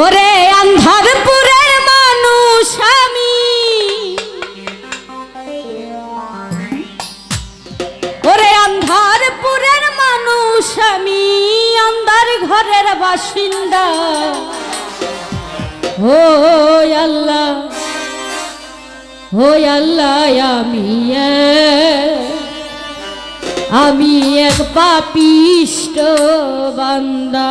ওরে আন্ধারপুরের মানুষ আমি। ওরে আন্ধারপুরের মানুষ আমি, আন্ধার ঘরের বাসিন্দা। ও আল্লাহ ও আল্লাহ আমি আমি এক পাপিষ্ট বান্দা।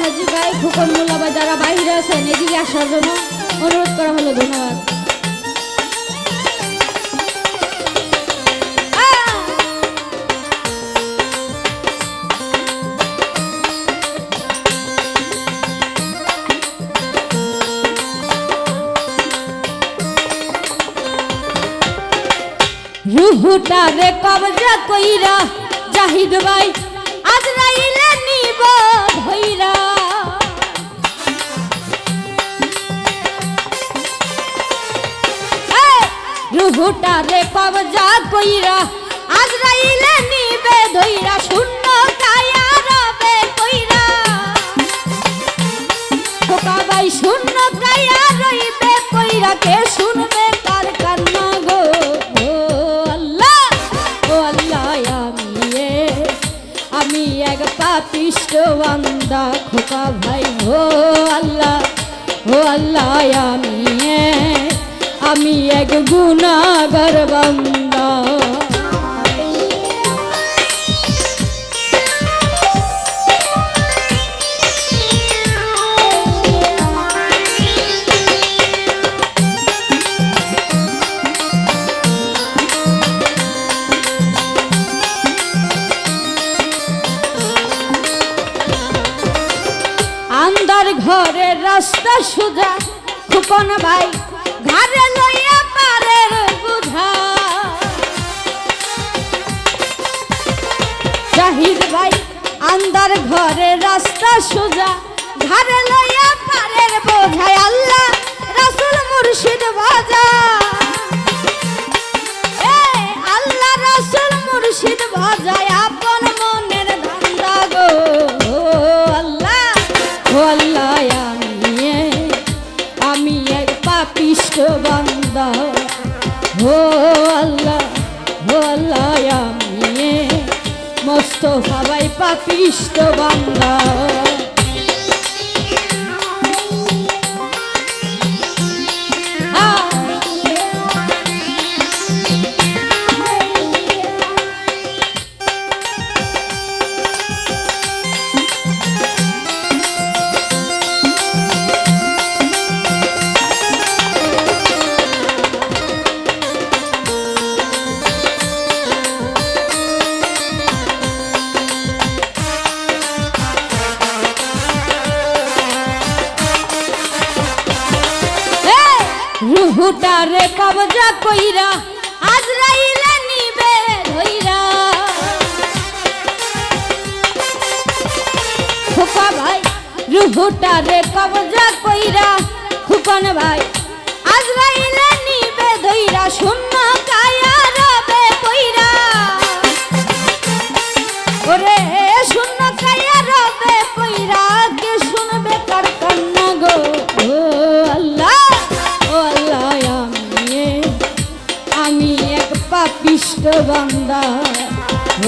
হাজি ভাই, খুকন মোল্লা ভাই যারা বাইরে আছেন, এদিকে আসার জন্য অনুরোধ করা হলো, ধন্যবাদ। রুহুটা রে কবজা কইরা, জাহিদ ভাই, আজরাইলে নিব রুহুটা রে কবজা কইরা, আজরাইলে নিবে ধইরা শূন্য কায়া রবে কইরা। খোকা ভাই শূন্য কায়া রইবে কইরা, কে শুনবে কার কান্না গো? ও আল্লাহ ও আল্লাহ, আমি আমি এক পাপিষ্ট বান্দা, খোকা ভাই, ও আল্লাহ ও আল্লাহ, আমি আমি এক গুনাহগার বান্দা। আন্দার ঘরের রাস্তা সোজা খুকন ভাই ঘরে লইয়া পারের বুঝা জাহিদ ভাই আন্দার ঘরে রাস্তা সোজা ঘরে লইয়া পারের বোঝায় আল্লাহ রাসুল মুর্শিদ বাজা এক পাপিষ্ট বান্দা। ও আল্লাহ ও আল্লাহ আমি মস্ত সবাই পাপিষ্ট বান্দা। রুহুটা রে কবজা কইরা আজরাইলে নিবে ধইরা। খুকা ভাই রুহুটারে কবজা কইরা খুকন ভাই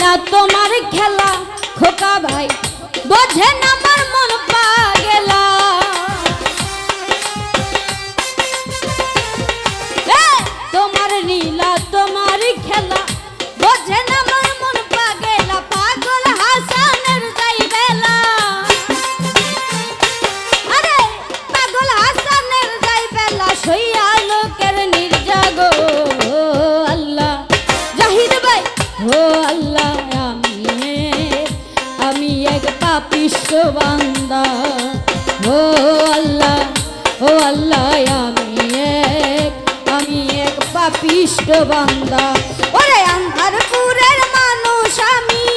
না তোমার খেলা খোকা ভাই। বোঝে না আমার মন পাগেলা। তোমার নীলা তোমার বান্দা। ও আল্লাহ আমি এক ওরে আন্ধারপুরের মানুষ আমি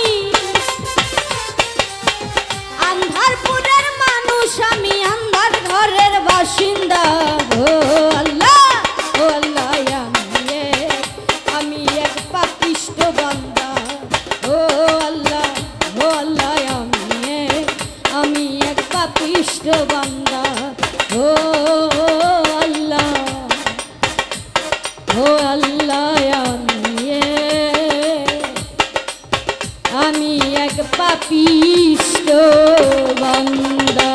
ও আল্লাহ আমি এক আমি এক পাপিষ্ট বান্দা